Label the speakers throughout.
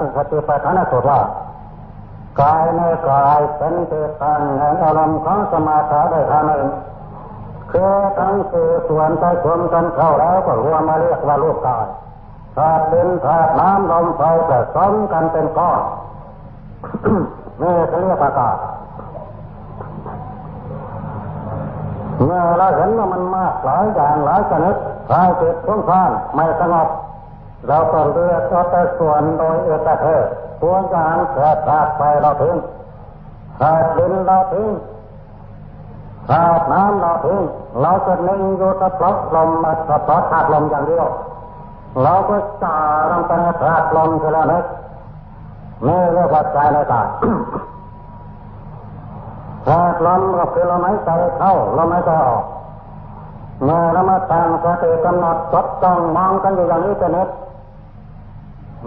Speaker 1: ติสติปัฏฐานสูตรว่ากายในกายเป็นเกิดทางแห่งอารมณ์ของสมาธิได้ทางหนึ่งคือทั้งสี่ส่วนไปรวมกันเข้าแล้วก็รวมมาเรียกว่ารูปกายธาตุดินธาตุน้ำลมไฟผสมกันเป็นก้อนนี่เขาเรียกอากาศเมื่อเราเห็นว่ามันมากหลายอย่างหลายชนิดกายจิตทุกท่านไม่สงบ เราก็เลือกเอาแต่ส่วนโดยเอกเทศควรจะหันแค่ธาตุไฟเราทิ้งธาตุดินเราทิ้งธาตุน้ำเราทิ้งเราจะนิ่งอยู่แต่เพราะลมเฉพาะธาตุลมอย่างเดียว เราก็จ่าลงไปในธาตุลมทีละนิดนี่เรียกว่าใจในกายธาตุลมก็คือลมหายใจเข้าลมหายใจออกเมื่อเรามาตั้งสติกำหนดจดจ้องมองกันอยู่อย่างนี้เป็นนิด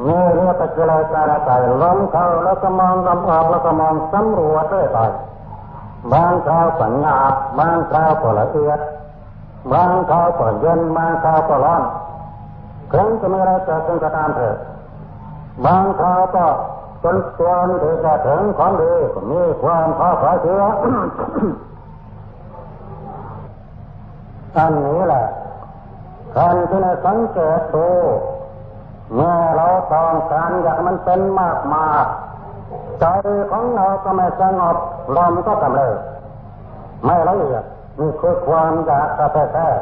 Speaker 1: นี่เรียกว่ากิเลสใจในกายลมเข้าแล้วก็มองลมออกแล้วก็มองสำรวจเรื่อยไปบางคราวก็หยาบบางคราวก็ละเอียดบางคราวก็เย็นบางคราวก็ร้อนถึงจะไมีอะไรเกิดขึ้นก็ตามเถิดบางคราวก็จนส่วนที่จะถึงของดีก็มีความพอพอเชื่ออันนี้แหละการที่ในสังเกตดู เมื่อเราต้องการอยากมันเป็นมากมาใจของเราก็ไม่สงบลมก็กำเริบไม่ละเอียดนี่คือความอยากกระแทก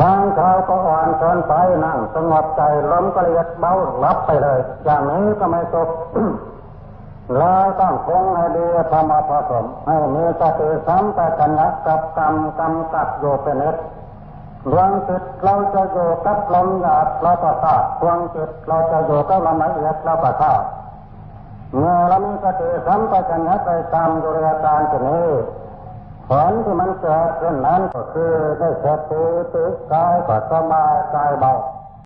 Speaker 1: บางคราวก็อ่อนเกินไปนั่งสงบใจลมก็ละเอียดเบารับไปเลย อย่างนี้ก็ไม่สุขเราต้องคงให้ดีธรรมะผสมให้มีสติสัมปชัญญะกับกรรมกำกับโยเป็นนิด ดวงจิตเราจะอยู่กับลมหยาบเราก็ทราบดวงจิตเราจะอยู่กับลมละเอียดเราก็ทราบเมื่อเรามีสติสัมปชัญญะไปตามดุริยการชนี้ผลที่มันเกิดขึ้นนั้นก็คือได้สติติกายก็สบายกายเบา